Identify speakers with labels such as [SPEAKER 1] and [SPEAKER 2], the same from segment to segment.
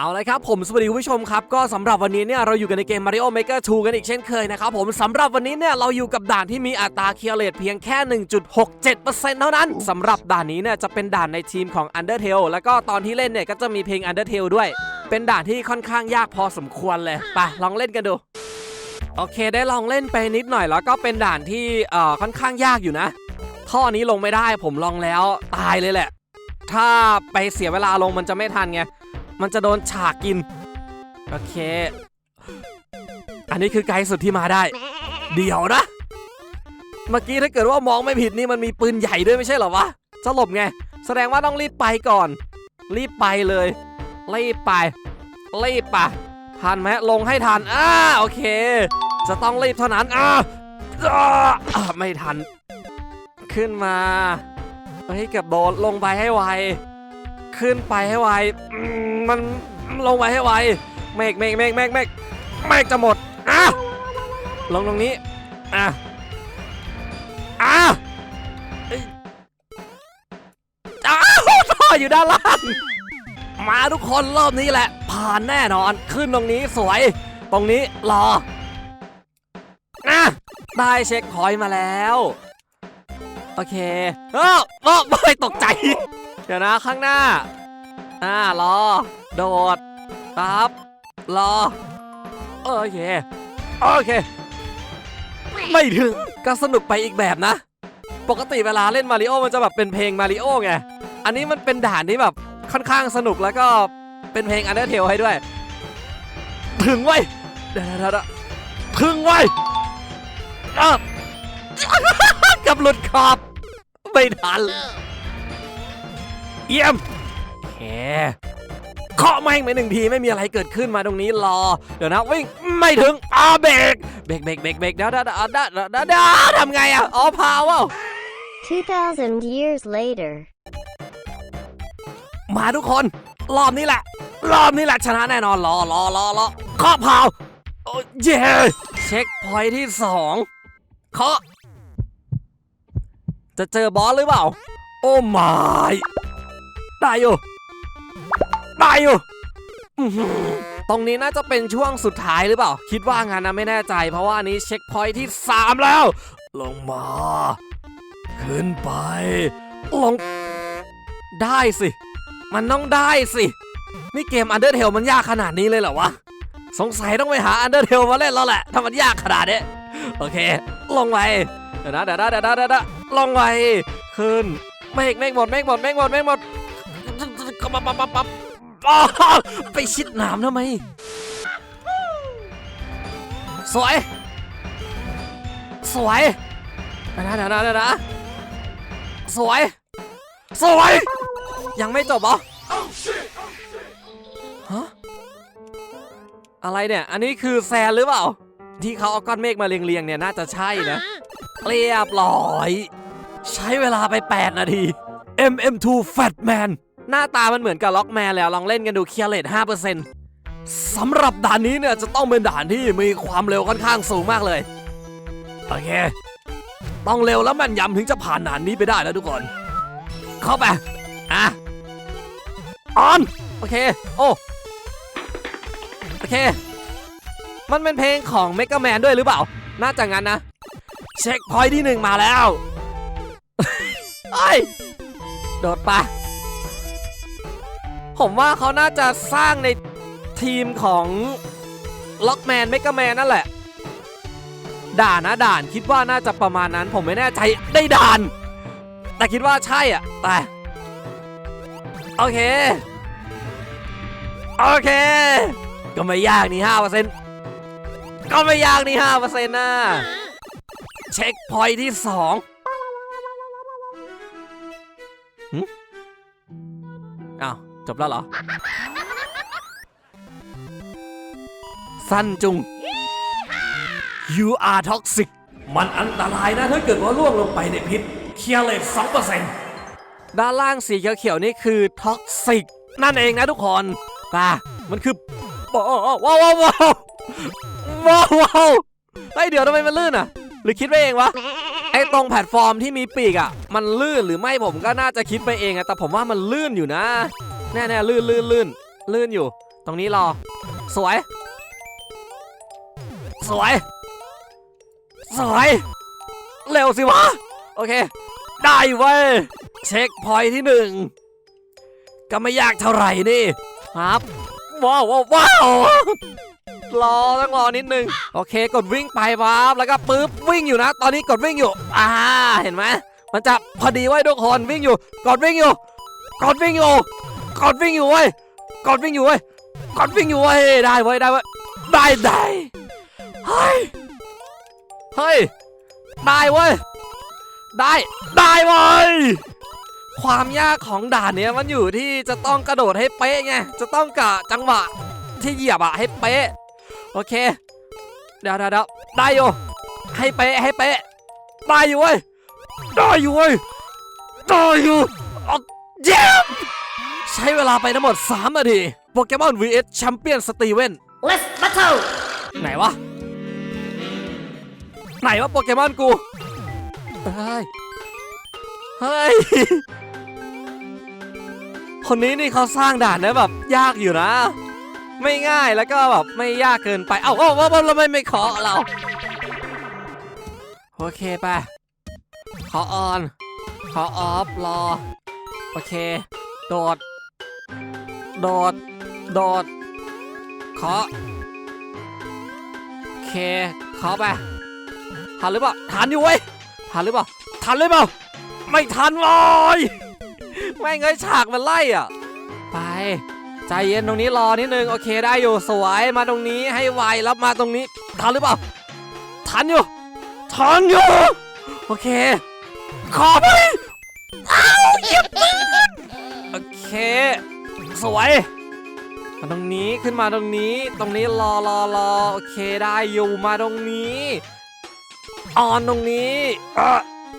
[SPEAKER 1] เอาเลยครับผมสวัสดีคุณผู้ชมครับก็สำหรับวันนี้เนี่ยเราอยู่กันในเกม Mario Maker 2 กันอีกเช่นเคยนะครับผมสำหรับวันนี้เนี่ยเราอยู่กับด่านที่มีอัตราเคลียร์เรทเพียงแค่ 1.67%เท่านั้นสำหรับด่านนี้เนี่ยจะเป็นด่านในทีมของ Undertale แล้วก็ตอนที่เล่นเนี่ยก็จะมีเพลง Undertale ด้วย เป็นด่านที่ค่อนข้างยากพอสมควรเลยไปลองเล่นกันดูโอเค ได้ลองเล่นไปนิดหน่อยแล้วก็เป็นด่านที่เอ่อค่อนข้างยากอยู่นะท่อนี้ลงไม่ได้ผมลองแล้วตายเลยแหละ ถ้าไปเสียเวลาลงมันจะไม่ทันไง มันจะโดนฉากกิน โอเค อันนี้คือไกลสุดที่มาได้ เดี๋ยวนะ เมื่อกี้ถ้าเกิดว่ามองไม่ผิดนี่มันมีปืนใหญ่ด้วยไม่ใช่เหรอวะจะหลบไง แสดงว่าต้องรีบไปก่อน รีบไปเลย รีบไป รีบไปทันไหมลงให้ทันอ่าโอเค จะต้องรีบเท่านั้นอ่าไม่ทัน ขึ้นมาเฮ้ยเกับโดนลงไปให้ไว ขึ้นไปให้ไวมันลงไปให้ไวเมกเมกเมกเมกเมกเมกจะหมดอะลงตรงนี้อะอะอ้าวท่ออยู่ด้านล่างมาทุกคนรอบนี้แหละ ผ่านแน่นอนขึ้นตรงนี้สวย ตรงนี้รออะได้เช็คพอยต์มาแล้ว โอเคเออเออไม่ตกใจ ดี๋ยวนะข้างหน้า อ่ารอ โดดตั๊บรอ โอเค โอเค ไม่ถึงก็สนุกไปอีกแบบนะ ปกติเวลาเล่นมาริโอมันจะแบบเป็นเพลงมาริโอไง อันนี้มันเป็นด่านที่แบบค่อนข้างสนุกแล้วก็เป็นเพลงอันเดอร์เทลให้ด้วย ถึงไว้เดี๋ยวถึงไว้อะกับหลุดขอบไม่ทัน เยี่ยมโอเคเคาะแม่งไปหนึ่งทีไม่มีอะไรเกิดขึ้นมาตรงนี้รอ เดี๋ยวนะวิ่งไม่ถึงอ่าเบรกเบรกเบรกเบรกเบรกเดี๋ยวเดี๋ยวเดี๋ยวเดี๋ยวเดี๋ยวเดี๋ยวเดี๋ยวทำไงอะอ๋อพาวอะ
[SPEAKER 2] 2,000 years later.
[SPEAKER 1] มาทุกคน รอบนี้แหละ รอบนี้แหละชนะแน่นอนรอรอรอรอเคาะพาวโอ้เย้เช็คพอยท์ที่สองเคาะจะเจอบอสหรือเปล่า โอ้ไม่ ได้อยู่ได้อยู่ตรงนี้น่าจะเป็นช่วงสุดท้ายหรือเปล่า คิดว่างั้นนะไม่แน่ใจ เพราะว่าอันนี้เช็คพอยท์ที่ 3 แล้ว ลงมา ขึ้นไป ลง ได้สิ มันต้องได้สิ นี่เกม Undertale มันยากขนาดนี้เลยเหรอวะ สงสัยต้องไปหา Undertale มาเล่นแล้วแหละ ถ้ามันยากขนาดนี้ โอเค ลงไปเดี๋ยวนะเดี๋ยวนะเดี๋ยวนะเดี๋ยวนะลงไป ขึ้นเมฆเมฆหมดเมฆหมดเมฆหมดเมฆหมด ปั๊บปั๊บปั๊บปั๊บอ้าวไปชิดหนามทำไมสวย สวยเดี๋ยวนะเดี๋ยวนะเดี๋ยวนะสวย สวย ยังไม่จบเหรอฮะอะไรเนี่ย อันนี้คือแซนหรือเปล่า ที่เขาเอาก้อนเมฆมาเรียงๆเนี่ยน่าจะใช่นะเรียบร้อย ใช้เวลาไป 8 นาที MM2 Fatman หน้าตามันเหมือนกับล็อกแมนแล้วลองเล่นกันดูเคลียร์เลท5%สำหรับด่านนี้เนี่ยจะต้องเป็นด่านที่มีความเร็วค่อนข้างสูงมากเลย โอเค ต้องเร็วแล้วแม่นยำถึงจะผ่านด่านนี้ไปได้แล้วทุกคน เข้าไป อะ ออน โอเค โอ้ โอเค มันเป็นเพลงของเมก a แมนด้วยหรือเปล่า น่าจะงั้นนะ เช็คพอยที่หนึ่งมาแล้ว เอ้ย โดดไป ผมว่าเขาน่าจะสร้างในทีมของล็อกแมนเมก a แมนนั่นแหละ ด่านนะด่านคิดว่าน่าจะประมาณนั้น ผมไม่แน่ใจได้ด่าน แต่คิดว่าใช่อะไปโอเค โอเค ก็ไม่ยากนี่ห้าเปอร์เซ็นต์ก็ไม่ยากนี่ห้าเปอร์เซ็นต์นะ เช็คพอยท์ที่สอง จบแล้วเหรอ สั้นจุง you are toxic มันอันตรายนะถ้าเกิดว่าล่วงลงไปในพิษเคลียร์เลทสองเปอร์เซ็นต์ด้านล่างสีเขียวๆนี่คือท็อกซิกนั่นเองนะทุกคนป่ะมันคือว้าวว้าวว้าวว้าวว้าวว้าวเฮ้ยเดี๋ยวทำไมมันลื่นอะ หรือคิดไปเองวะไอ้ตรงแพลตฟอร์มที่มีปีกอะ มันลื่นหรือไม่ผมก็น่าจะคิดไปเองอะแต่ผมว่ามันลื่นอยู่นะ แน่ๆลื่นลื่นลื่นลื่นอยู่ ตรงนี้รอ สวย สวย สวย เร็วสิวะ โอเค ได้เว้ย เช็คพอยที่หนึ่ง ก็ไม่ยากเท่าไหร่นี่ ครับ ว้าวว้าวาวรอต้องรอนิดนึง โอเค กดวิ่งไปปั๊บแล้วก็ปึ๊บวิ่งอยู่นะ ตอนนี้กดวิ่งอยู่ อ่า เห็นไหมมันจะพอดีไว้ทุกคนวิ่งอยู่ กดวิ่งอยู่ กดวิ่งอยู่ กดวิ่งอยู่เว้ยกดวิ่งอยู่เว้ยกดวิ่งอยู่เว้ยได้เว้ยได้เว้ยได้ได้เฮ้ยเฮ้ยได้เว้ยได้ได้เว้ยความยากของด่านเนี้ยมันอยู่ที่จะต้องกระโดดให้เป๊ะไงจะต้องกะจังหวะที่เหยียบอะให้เป๊ะโอเคเดี๋ยวเดี๋ยวเดี๋ยวได้อยู่ให้เป๊ะให้เป๊ะได้อยู่เว้ยได้อยู่เว้ยได้อยู่ออกเยี่ยม ใช้เวลาไปทั้งหมด 3 นาทีโปเกมอน vs แชมเปี้ยนสตีเวน
[SPEAKER 3] Let's battle!
[SPEAKER 1] ไหนวะ ไหนวะโปเกมอนกู เฮ้ย เฮ้ย คนนี้นี่เขาสร้างด่านได้แบบ ยากอยู่นะ ไม่ง่ายแล้วก็แบบ ไม่ยากเกินไป เอ้าเอ้าเอ้าเอ้าเราไม่ไม่ขอเรา โอเคไป ขอออน ขอออฟรอ โอเค โดด โดด โดดขอโอเคขอไปทันหรือเปล่าทันอยู่เว้ยทันหรือเปล่าทันหรือเปล่าไม่ทันเลยไม่งเงยฉากมันไล่อะ ไป ใจเย็นตรงนี้รอนิดนึงโอเคได้อยู่สวยมาตรงนี้ให้ไวแล้วมาตรงนี้ ทันหรือเปล่าทันอยู่ทันอยู่โอเค ขอไปอ้าวเย็บโอเค สวยมาตรงนี้ขึ้นมาตรงนี้ ตรงนี้รอรอรอโอเคได้อยู่มาตรงนี้ออนตรงนี้อะ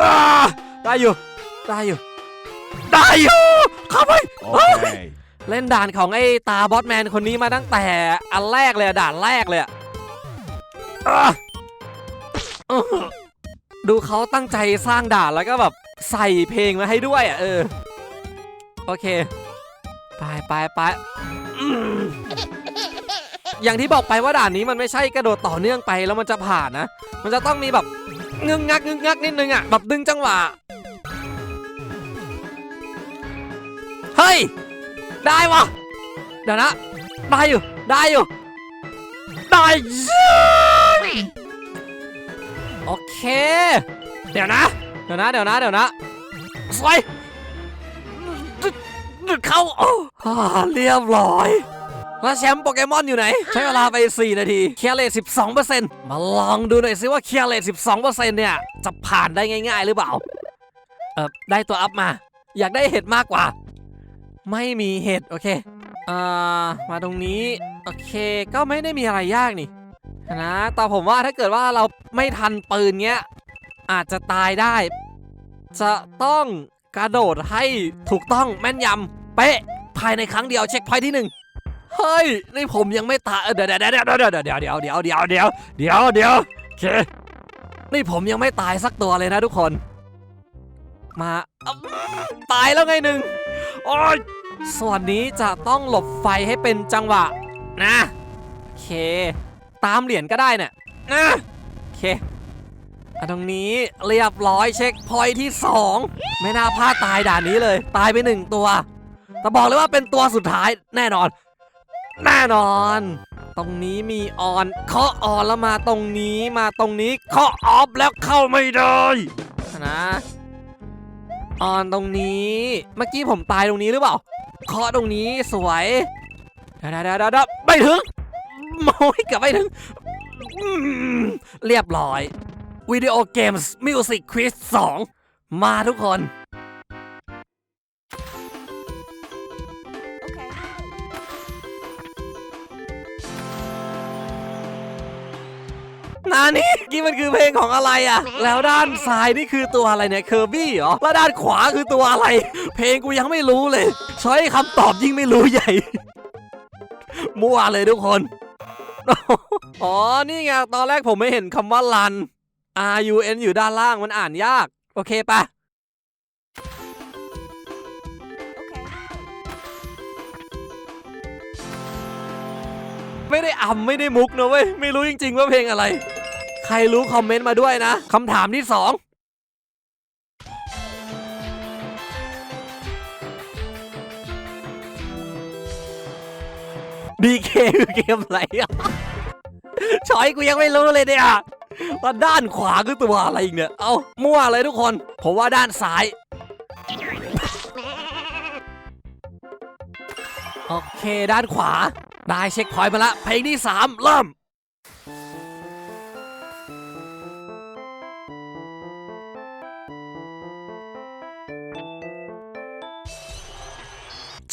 [SPEAKER 1] อะได้อยู่ได้อยู่ได้อยู่เข้าไป
[SPEAKER 4] Okay.
[SPEAKER 1] เล่นด่านของไอ้ตาบอสแมนคนนี้มาตั้งแต่อันแรกเลยอะด่านแรกเลยอะอะอื้อดูเขาตั้งใจสร้างด่านแล้วก็แบบใส่เพลงมาให้ด้วยอะเออ โอเค ไปไปอย่างที่บอกไปว่าด่านนี้มันไม่ใช่กระโดดต่อเนื่องไปแล้วมันจะผ่านนะ มันจะต้องมีแบบงึงงักงึงงักนิดนึงอะแบบดึงจังหวะ เฮ้ย ได้วะเดี๋ยวนะ ได้อยู่ ได้อยู่ ได้โอเค เดี๋ยวนะ เดี๋ยวนะ เดี๋ยวนะ เดี๋ยวนะสวย ดึดดึดเข้าโอ้อ่าเรียบร้อย แล้วแชมป์โปเกมอนอยู่ไหน ใช้เวลาไป 4 นาทีเคียร์เลท12%มาลองดูหน่อยซิว่าเคียร์เลท12%เนี่ย จะผ่านได้ง่าย ๆ หรือเปล่า เออได้ตัวอัพมา อยากได้เห็ดมากกว่า ไม่มีเห็ด โอเคอ่ามาตรงนี้ โอเคก็ไม่ได้มีอะไรยากนี่นะแต่ผมว่าถ้าเกิดว่าเราไม่ทันปืนเงี้ย อาจจะตายได้ จะต้อง กระโดดให้ถูกต้องแม่นยำเป๊ะภายในครั้งเดียวเช็คพอยที่หนึ่งเฮ้ยนี่ผมยังไม่ตายเดี๋ยวเดี๋ยวเดี๋ยวเดี๋ยวเดี๋ยวเดี๋ยวเดี๋ยวเดี๋ยวเดี๋ยวเดี๋ยวเดี๋ยวโอเคนี่ผมยังไม่ตายสักตัวเลยนะทุกคน มาตายแล้วไงหนึ่งโอ้ยส่วนนี้จะต้องหลบไฟให้เป็นจังหวะนะโอเค ตามเหรียญก็ได้เนี่ยนะโอเค ตรงนี้เรียบร้อยเช็คพอยที่ 2 ไม่น่าพลาดตายด่านนี้เลย ตายไปหนึ่งตัวแต่บอกเลยว่าเป็นตัวสุดท้ายแน่นอน แน่นอน ตรงนี้มีออนเคาะออนแล้วมาตรงนี้มาตรงนี้เคาะออฟแล้วเข้าไม่ได้นะออนตรงนี้ เมื่อกี้ผมตายตรงนี้หรือเปล่าเคาะตรงนี้สวยเดี๋ยวเดี๋ยวเดี๋ยวเดี๋ยวไม่ถึงโม้ยกับไม่ถึงเรียบร้อย วิดีโอเกมส์มิวสิกควิส2มาทุกคน นานี่นี่มันคือเพลงของอะไรอะแล้วด้านซ้ายนี่คือตัวอะไรเนี่ยเคอร์บี้เหรอ แล้วด้านขวาคือตัวอะไร เพลงกูยังไม่รู้เลย ช้อยคำตอบยิ่งไม่รู้ใหญ่ มั่วเลยทุกคน อ๋อ นี่ไง ตอนแรกผมไม่เห็นคำว่ารัน R U N อยู่ด้านล่างมันอ่านยาก โอเคปะไม่ได้อำไม่ได้มุกนะเว้ย ไม่รู้จริง ๆ ว่าเพลงอะไร ใครรู้คอมเมนต์มาด้วยนะคำถามที่สองดีเคคือเกมอะไรอะชอยกูยังไม่รู้เลยเนี่ย ว่าด้านขวาคือตัวอะไรอีกเนี่ย เอามั่วเลยทุกคน ผมว่าด้านซ้ายโอเค ด้านขวา ได้เช็คพอยต์มาละเพลงที่3เริ่ม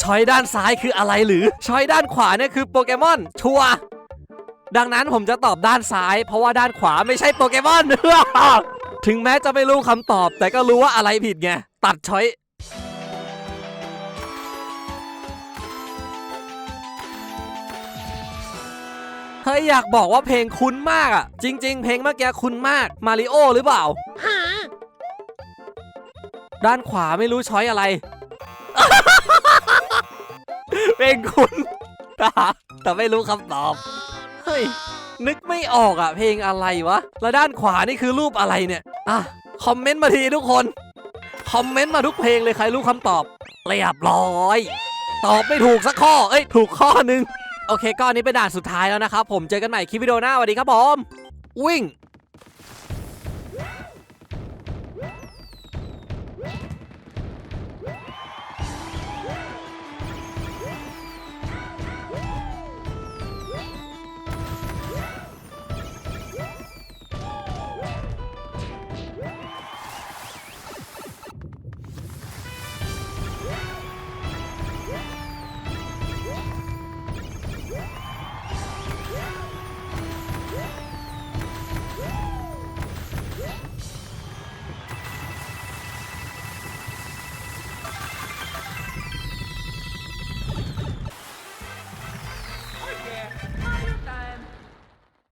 [SPEAKER 1] ชอยด้านซ้ายคืออะไรหรือชอยด้านขวาเนี่ยคือโปเกมอนชัว ดังนั้นผมจะตอบด้านซ้าย เพราะว่าด้านขวาไม่ใช่โปเกมอน ถึงแม้จะไม่รู้คำตอบ แต่ก็รู้ว่าอะไรผิดไง ตัดช้อยเฮ้ยอยากบอกว่าเพลงคุ้นมากอะ จริง ๆ เพลงเมื่อกี้คุ้นมากมาริโอหรือเปล่า ด้านขวาไม่รู้ช้อยอะไร เพลงคุ้นแต่ไม่รู้คำตอบ ฮ้ยนึกไม่ออกอะเพลงอะไรวะ แล้วด้านขวานี่คือรูปอะไรเนี่ยอะคอมเมนต์มาทีทุกคน คอมเมนต์มาทุกเพลงเลยใครรู้คำตอบเรียบร้อย ตอบไม่ถูกสักข้อ เอ้ย ถูกข้อหนึ่งโอเคก็อันนี้เป็นด่านสุดท้ายแล้วนะครับผมเจอกันใหม่คลิปวิดีโอหน้าสวัสดีครับผม วิ่ง